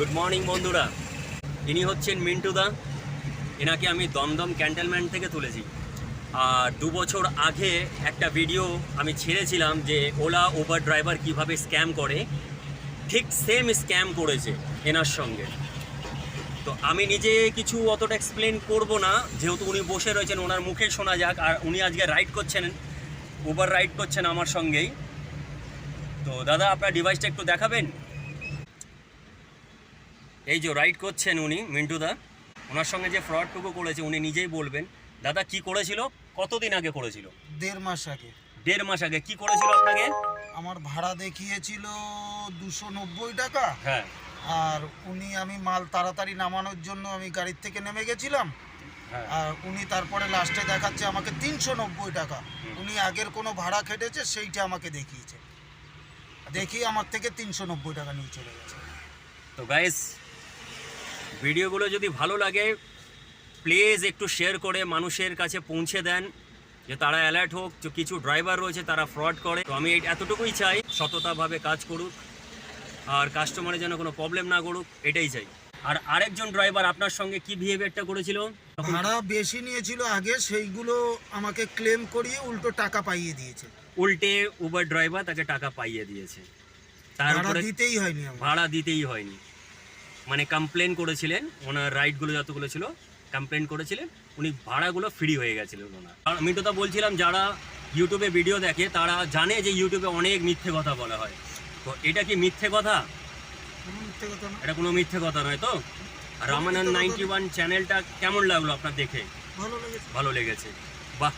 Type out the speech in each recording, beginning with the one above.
Good morning বন্ধুরা। ইনি হচ্ছেন মিন্টু দা। এনাকে আমি দমদম ক্যান্টেলম্যান্ট থেকে তুলেছি। আর দু বছর আগে একটা ভিডিও আমি ছেড়েছিলাম যে ওলা ওভার ড্রাইভার কীভাবে স্ক্যাম করে, ঠিক সেম স্ক্যাম করেছে এনার সঙ্গে। তো আমি নিজে কিছু অতটা এক্সপ্লেন করব না, যেহেতু উনি বসে রয়েছেন, ওনার মুখে শোনা যাক, আর উনি আজকে রাইড করছেন ওভার রাইড করছেন আমার সঙ্গেই। তো দাদা, আপনার ডিভাইসটা একটু দেখাবেন? এই যে রাইড করছেন উনি মিন্টু দা ওনার সঙ্গে যে ফ্রডটুকু করেছে উনি নিজেই বলবেন। দাদা কি করেছিল? কতদিন আগে করেছিল? দেড় মাস আগে। দেড় মাস আগে। কি করেছিল আপনাকে? আমার ভাড়া দেখিয়েছিল দুশো নব্বই টাকা। হ্যাঁ। আর উনি আমি মাল তাড়াতাড়ি নামানোর জন্য আমি গাড়ির থেকে নেমে গেছিলাম। হ্যাঁ। আর উনি তারপরে লাস্টে দেখাচ্ছে আমাকে তিনশো নব্বই টাকা। উনি আগের কোনো ভাড়া খেটেছে সেইটা আমাকে দেখিয়েছে। দেখিয়ে আমার থেকে তিনশো নব্বই টাকা নিয়ে চলে গেছে। তো গাইস ভিডিওগুলো যদি ভালো লাগে প্লিজ একটু শেয়ার করে মানুষের কাছে পৌঁছে দেন যে তারা অ্যালার্ট হোক যে কিছু ড্রাইভার রয়েছে তারা ফ্রড করে। তো আমি এতটুকুই চাই সততাভাবে কাজ করুক আর কাস্টমারের যেন কোনো প্রবলেম না করুক এটাই চাই। আর আরেকজন ড্রাইভার আপনার সঙ্গে কি বিহেভিয়ারটা করেছিল? ভাড়া বেশি নিয়েছিল আগে সেইগুলো আমাকে ক্লেম করিয়ে উল্টো টাকা পাইয়ে দিয়েছে। উল্টে উবার ড্রাইভার তাকে টাকা পাইয়ে দিয়েছে। তার ভাড়া উপরে দিতেই হয়নি ভাড়া দিতেই হয়নি। মানে কমপ্লেন করেছিলেন ওনার রাইডগুলো যতগুলো ছিল কমপ্লেন করেছিলেন উনি ভাড়াগুলো ফ্রি হয়ে গেছিলেন ওনার। আর আমি তো বলছিলাম যারা ইউটিউবে ভিডিও দেখে তারা জানে যে ইউটিউবে অনেক মিথ্যে কথা বলা হয়। তো এটা কি মিথ্যে কথা? এটা কোনো মিথ্যে কথা নয় তো? আর রামানন্দ নাইনটি ওয়ান চ্যানেলটা কেমন লাগল আপনার দেখে? ভালো লেগেছে। ভালো লেগেছে। বাহ!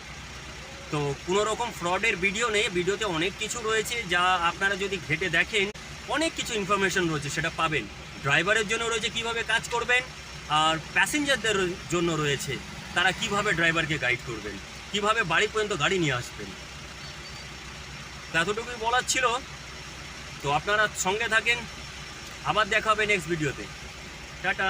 তো কোনো রকম ফ্রডের ভিডিও নেই ভিডিওতে অনেক কিছু রয়েছে যা আপনারা যদি ঘেটে দেখেন অনেক কিছু ইনফরমেশন রয়েছে সেটা পাবেন। ড্রাইভারের জন্য রয়েছে, কীভাবে কাজ করবেন আর প্যাসেঞ্জারদের জন্য রয়েছে, তারা কীভাবে ড্রাইভারকে গাইড করবেন, কীভাবে বাড়ি পর্যন্ত গাড়ি নিয়ে আসবেন। এতটুকুই বলার ছিল। তো আপনারা সঙ্গে থাকেন, আবার দেখা হবে নেক্সট ভিডিওতে টাটা।